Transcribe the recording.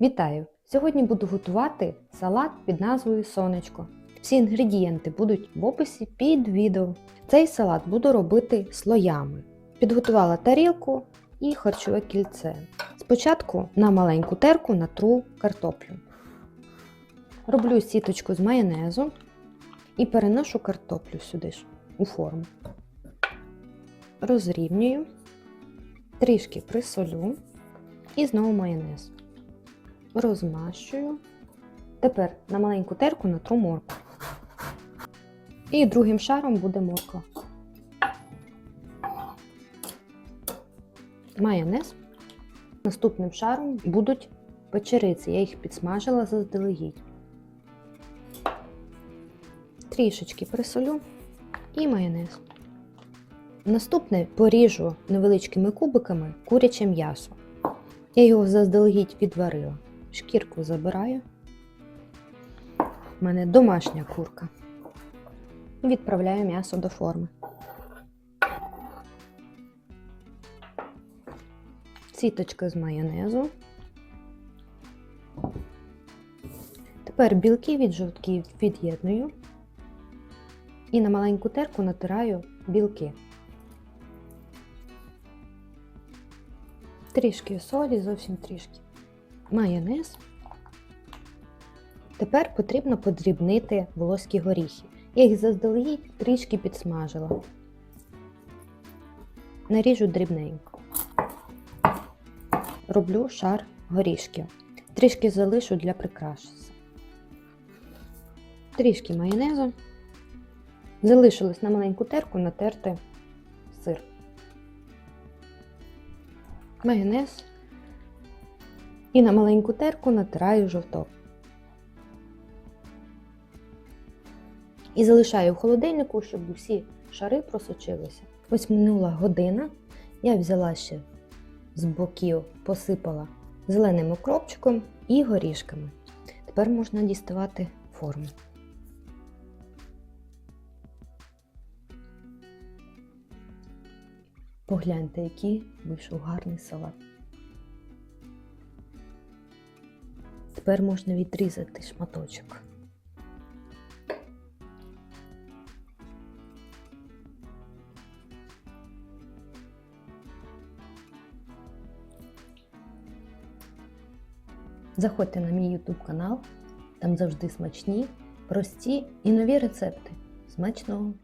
Вітаю! Сьогодні буду готувати салат під назвою Сонечко. Всі інгредієнти будуть в описі під відео. Цей салат буду робити слоями. Підготувала тарілку і харчове кільце. Спочатку на маленьку терку натру картоплю. Роблю сіточку з майонезу і переношу картоплю сюди ж у форму. Розрівнюю, трішки присолю і знову майонез розмащую. Тепер на маленьку терку натру моркву. І другим шаром буде морква. Майонез. Наступним шаром будуть печериці. Я їх підсмажила заздалегідь. Трішечки присолю і майонез. Наступне поріжу невеличкими кубиками куряче м'ясо. Я його заздалегідь відварила. Шкірку забираю. У мене домашня курка. Відправляю м'ясо до форми. Сіточка з майонезу. Тепер білки від жовтків від'єдную і на маленьку терку натираю білки. Трішки солі, зовсім трішки майонез. Тепер потрібно подрібнити волоські горіхи. Я їх заздалегідь трішки підсмажила. Наріжу дрібненько. Роблю шар горішків. Трішки залишу для прикраси. Трішки майонезу. Залишилось на маленьку терку натерти сир. Майонез і на маленьку терку натираю жовток. І залишаю в холодильнику, щоб усі шари просочилися. Ось минула година. Я взяла ще з боків, посипала зеленим окропчиком і горішками. Тепер можна діставати форму. Погляньте, який вийшов гарний салат. Тепер можна відрізати шматочок. Заходьте на мій YouTube канал, там завжди смачні, прості і нові рецепти. Смачного!